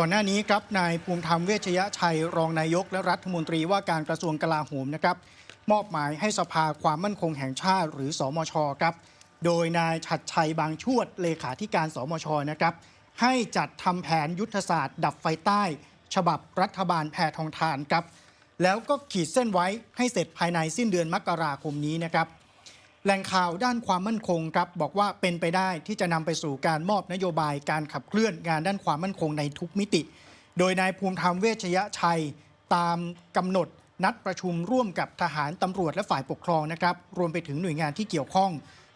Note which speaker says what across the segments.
Speaker 1: ก่อนหน้านี้ครับนายภูมิธรรมเวชยชัยรองนายกและรัฐมนตรีว่าการกระทรวงกลาโหมนะครับมอบหมายให้สภาความมั่นคงแห่งชาติ หรือสอมชครับ โดยนายฉัดชัยบางชวดเลขาธิการสมชนะครับ ให้จัดทำแผนยุทธศาสตร์ ดับไฟใต้ ฉบับรัฐบาลแพทองทานครับ แล้วก็ขีดเส้นไว้ให้เสร็จภายในสิ้นเดือนมกราคมนี้นะครับ แหล่งข่าวด้านความมั่นคงครับบอกว่าเป็นไปได้ที่จะนำไปสู่การมอบนโยบายการขับเคลื่อนงานด้านความมั่นคงในทุกมิติ โดยนายภูมิธรรมเวชยชัย ตามกำหนดนัดประชุมร่วมกับทหารตำรวจและฝ่ายปกครองนะครับ รวมไปถึงหน่วยงานที่เกี่ยวข้อง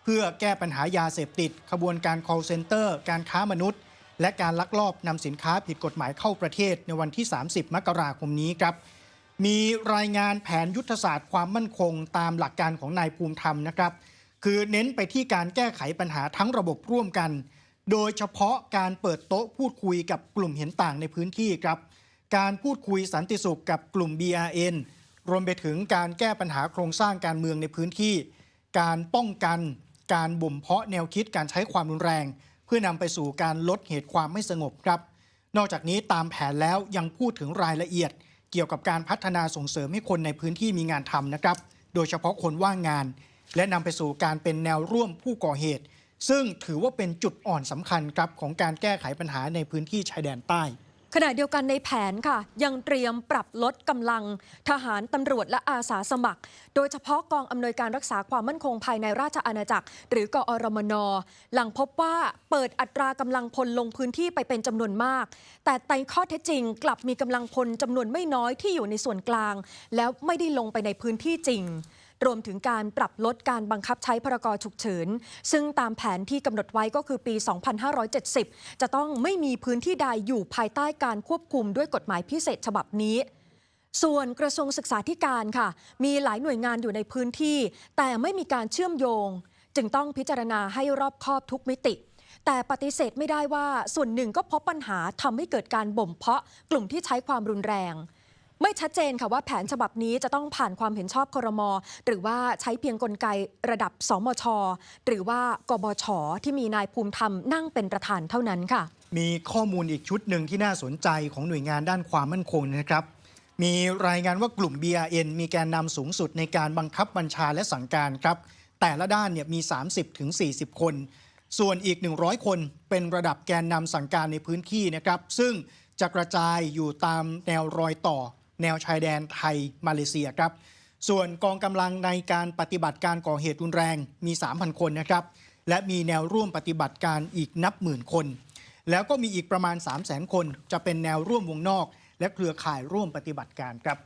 Speaker 1: เพื่อแก้ปัญหายาเสพติด ขบวนการ call center การค้ามนุษย์ และการลักลอบนำสินค้าผิดกฎหมายเข้าประเทศในวันที่ 30 มกราคมนี้ครับ มีรายงานแผนยุทธศาสตร์ความมั่นคงตามหลักการของนายภูมิธรรมนะครับ คือเน้นไปที่การแก้ไขปัญหาทั้งระบบร่วมกัน โดยเฉพาะการเปิดโต๊ะพูดคุยกับกลุ่มเห็นต่างในพื้นที่ครับ การพูดคุยสันติสุขกับกลุ่ม BRN รวมไปถึงการแก้ปัญหาโครงสร้างการเมืองในพื้นที่ การป้องกัน การบ่มเพาะแนวคิดการใช้ความรุนแรง เพื่อนำไปสู่การลดเหตุความไม่สงบครับ นอกจากนี้ตามแผนแล้วยังพูดถึงรายละเอียด เกี่ยวกับการพัฒนาส่งเสริมให้คนในพื้นที่มีงานทำนะครับ โดยเฉพาะคนว่างงาน และนำไปสู่การเป็นแนวร่วมผู้ก่อเหตุ ซึ่งถือว่าเป็นจุดอ่อนสำคัญครับของการแก้ไขปัญหาในพื้นที่ชายแดนใต้
Speaker 2: ขณะเดียวกันในแผนค่ะ ยังเตรียมปรับลดกำลังทหารตำรวจและอาสาสมัคร โดยเฉพาะกองอำนวยการรักษาความมั่นคงภายในราชอาณาจักร หรือกอรมน หลังพบว่าเปิดอัตรากำลังพลลงพื้นที่ไปเป็นจำนวนมาก แต่ในข้อเท็จจริง กลับมีกำลังพลจำนวนไม่น้อยที่อยู่ในส่วนกลาง แล้วไม่ได้ลงไปในพื้นที่จริง รวมถึงการปรับลดการบังคับใช้พรกฉุกเฉิน ซึ่งตามแผนที่กำหนดไว้ก็คือปี 2570 จะต้องไม่มีพื้นที่ใดอยู่ภายใต้การควบคุมด้วยกฎหมายพิเศษฉบับนี้ส่วนกระทรวงศึกษาธิการค่ะ มีหลายหน่วยงานอยู่ในพื้นที่ แต่ไม่มีการเชื่อมโยง จึงต้องพิจารณาให้รอบคอบทุกมิติ แต่ปฏิเสธไม่ได้ว่าส่วนหนึ่งก็พบปัญหาทำให้เกิดการบ่มเพาะกลุ่มที่ใช้ความรุนแรง ไม่ชัดเจนค่ะว่าแผนฉบับนี้จะต้องผ่านความเห็นชอบครม หรือว่าใช้เพียงกลไกระดับสมช หรือว่ากบช ที่มีนายภูมิธรรมนั่งเป็นประธานเท่านั้นค่ะ
Speaker 1: มีข้อมูลอีกชุดหนึ่งที่น่าสนใจของหน่วยงานด้านความมั่นคงนะครับมีรายงานว่ากลุ่ม BRN มีแกนนำสูงสุดในการบังคับบัญชาและสั่งการครับ แต่ละด้านเนี่ยมี 30-40ถึงคน ส่วนอีก 100 คนเป็นระดับแกนนำสั่งการในพื้นที่นะครับ ซึ่งจะกระจายอยู่ตามแนวรอยต่อ แนวชายแดนไทยมาเลเซียครับ ส่วนกองกำลังในการปฏิบัติการก่อเหตุรุนแรงมี 3,000 คนนะครับ และมีแนวร่วมปฏิบัติการอีกนับหมื่นคน แล้วก็มีอีกประมาณ 3 0 0 0 0 0 คน จะเป็นแนวร่วมวงนอก และเครือข่ายร่วมปฏิบัติการครับ